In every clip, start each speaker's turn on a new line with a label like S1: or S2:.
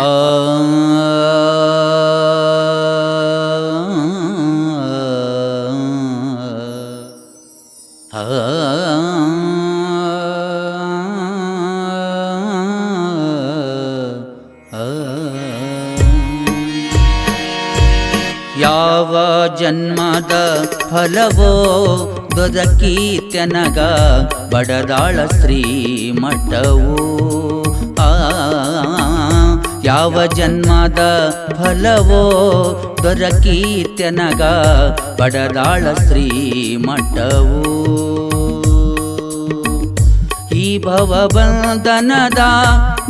S1: 嗯。ಯಾವ ಜನ್ಮದ ಫಲವೋ ದೊದಕೀತ್ಯನಗ ಬಡದಾಳ ಶ್ರೀ ಮಠವು ಆ, ಯಾವ ಜನ್ಮದ ಫಲವೋ ದೊರಕೀತ್ಯನಗ ಬಡದಾಳ ಶ್ರೀ ಮಠವು ಈ ಭವಬಂಧನದ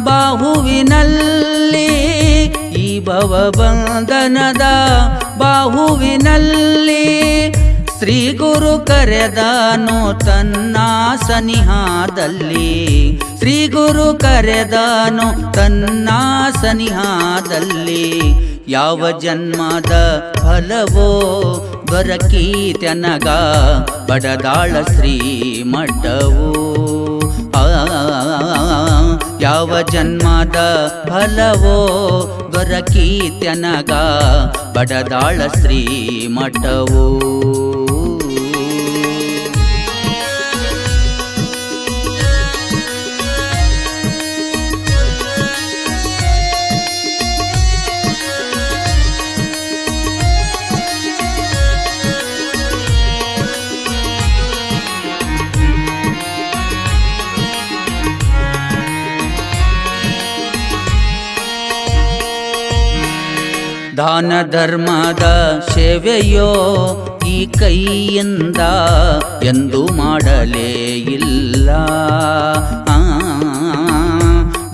S1: ಬಾಹುವಿನಲ್ಲಿ ಈ ಭವಬಂಧನದ ಬಾಹುವಿನಲ್ಲಿ ಶ್ರೀ ಗುರು ಕರೆದನು ತನ್ನ ಸನಿಹಾದಲ್ಲಿ ಶ್ರೀ ಗುರು ಕರೆದನು ತನ್ನ ಸನಿಹಾದಲ್ಲಿ ಯಾವ ಜನ್ಮದ ಫಲವೋ ದೊರಕೀತನಗ ಬಡದಾಳ ಶ್ರೀ ಮಠವು ಆ. ಯಾವ ಜನ್ಮದ ಫಲವೋ ದೊರಕೀತ್ಯನಗ ಬಡದಾಳ ಶ್ರೀ ಮಠವು. ದಾನ ಧರ್ಮದ ಸೇವೆಯೋ ಈ ಕೈಯಿಂದ ಎಂದು ಮಾಡಲೇ ಇಲ್ಲ.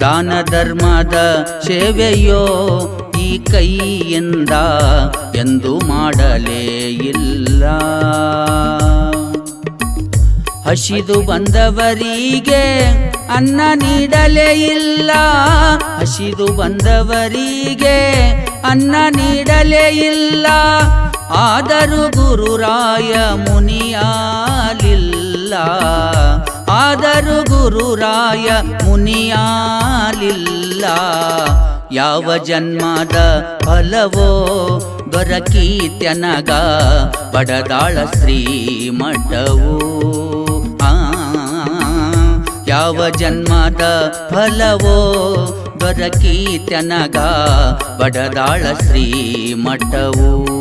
S1: ದಾನ ಧರ್ಮದ ಸೇವೆಯೋ ಈ ಕೈಯಿಂದ ಎಂದು ಮಾಡಲೇ ಇಲ್ಲ. ಹಸಿದು ಬಂದವರಿಗೆ ಅನ್ನ ನೀಡಲೇ ಇಲ್ಲ. ಹಸಿದು ಬಂದವರಿಗೆ ಅನ್ನ ನೀಡಲೇ ಇಲ್ಲ. ಆದರೂ ಗುರುರಾಯ ಮುನಿಯಾಲಿಲ್ಲ. ಆದರೂ ಗುರುರಾಯ ಮುನಿಯಾಲಿಲ್ಲ. ಯಾವ ಜನ್ಮದ ಫಲವೋ ದೊರಕೀತ್ಯನಗ ಬಡದಾಳ ಶ್ರೀ ಮಠವು ಯಾವ ಜನ್ಮದ ಫಲವೋ ದೊರಕೀತ್ಯನಗ ಬಡದಾಳ ಶ್ರೀ ಮಠವು.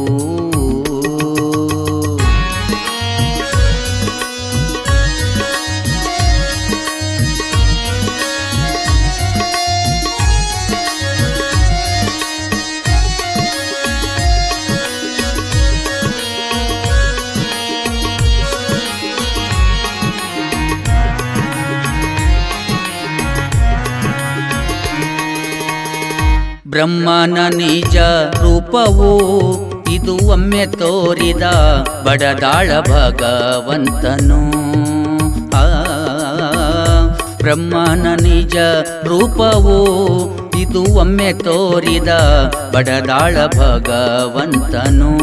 S1: ಬ್ರಹ್ಮನ ನಿಜ ರೂಪವು ಇದು ಒಮ್ಮೆ ತೋರಿದ ಬಡದಾಳ ಭಗವಂತನು. ಆ, ಬ್ರಹ್ಮನ ನಿಜ ರೂಪವು ಇದು ಒಮ್ಮೆ ತೋರಿದ ಬಡದಾಳ ಭಗವಂತನು.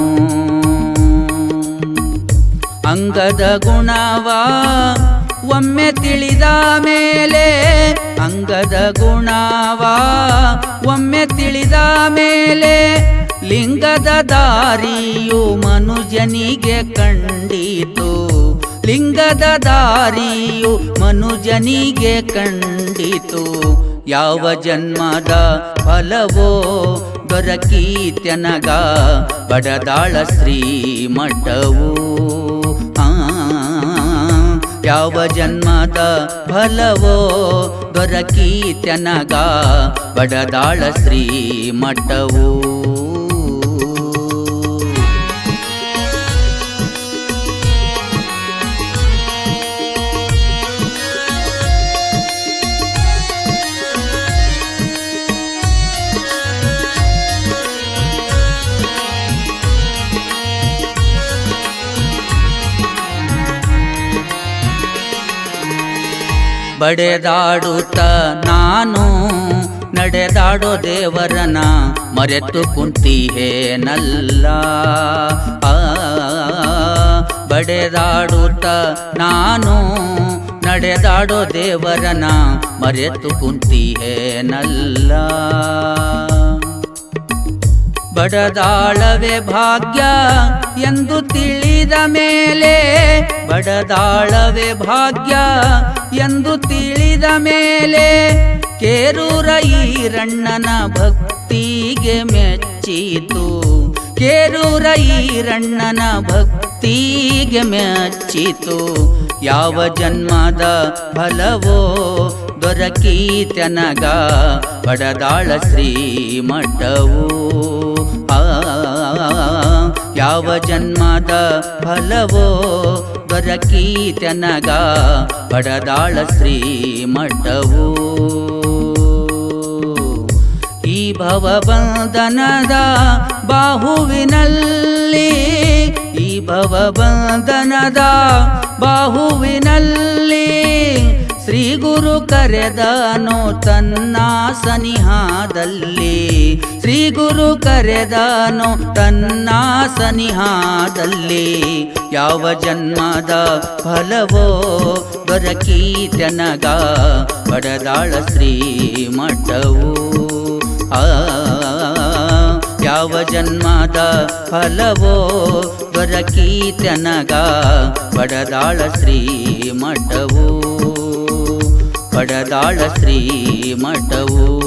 S1: ಅಂಗದ ಗುಣವ ಒಮ್ಮೆ ತಿಳಿದ ಮೇಲೆ ಅಂಗದ ಗುಣವ. ಒಮ್ಮೆ ತಿಳಿದ ಮೇಲೆ ಲಿಂಗದ ದಾರಿಯು ಮನುಜನಿಗೆ ಕಂಡಿತು. ಲಿಂಗದ ದಾರಿಯು ಮನುಜನಿಗೆ ಕಂಡಿತು. ಯಾವ ಜನ್ಮದ ಫಲವೋ ದೊರಕೀತ್ಯನಗ. ಬಡದಾಳ ಶ್ರೀ ಮಠವು ಆ, ಯಾವ ಜನ್ಮದ ಫಲವೋ ದೊರಕೀತನಗ ಬಡದಾಳ ಶ್ರೀ ಮಠವು. ಬಡೆದಾಡುತ್ತ ನಾನು ನಡೆದಾಡೋ ದೇವರನ ಮರೆತು ಕುಂತಿಹೇನಲ್ಲ. ಆ ಬಡೆದಾಡುತ್ತ ನಾನು ನಡೆದಾಡೋ ದೇವರನ ಮರೆತು ಕುಂತಿಯೇನಲ್ಲ ಬಡದಾಳವೇ ಭಾಗ್ಯ ಎಂದು ತಿಳಿದ ಮೇಲೆ, ಬಡದಾಳವೇ ಭಾಗ್ಯ ಎಂದು ತಿಳಿದ ಮೇಲೆ, ಕೇರೂರ ಈರಣ್ಣನ ಭಕ್ತಿಗೆ ಮೆಚ್ಚಿತು. ಕೇರೂರ ಈರಣ್ಣನ ಭಕ್ತಿಗೆ ಮೆಚ್ಚಿತು. ಯಾವ ಜನ್ಮದ ಫಲವೋ ದೊರಕೀತನಗ, ಬಡದಾಳ ಶ್ರೀಮಠವು ಆ ಯಾವ ಜನ್ಮದ ಫಲವೋ ದೊರಕೀತನಗ ಬಡದಾಳ ಶ್ರೀ ಮಠವು ಈ ಭವಬಂಧನದ ಬಾಹುವಿನಲ್ಲಿ, ಈ ಭವಬಂಧನದ ಬಾಹುವಿನಲ್ಲಿ ಶ್ರೀ ಗುರು ಕರೆದನು ತನ್ನ ಸನಿಹಾದಲ್ಲಿ. ಶ್ರೀ ಗುರು ಕರೆದನು ತನ್ನ ಸನಿಹಾದಲ್ಲಿ ಯಾವ ಜನ್ಮದ ಫಲವೋ ದೊರಕೀತನಗ ಬಡದಾಳ ಶ್ರೀಮಠವು. ಆ, ಯಾವ ಜನ್ಮದ ಫಲವೋ ದೊರಕೀತನಗ ಮಠವು ಪಡದಾಳ ಶ್ರೀ ಶ್ರೀಮಠವು.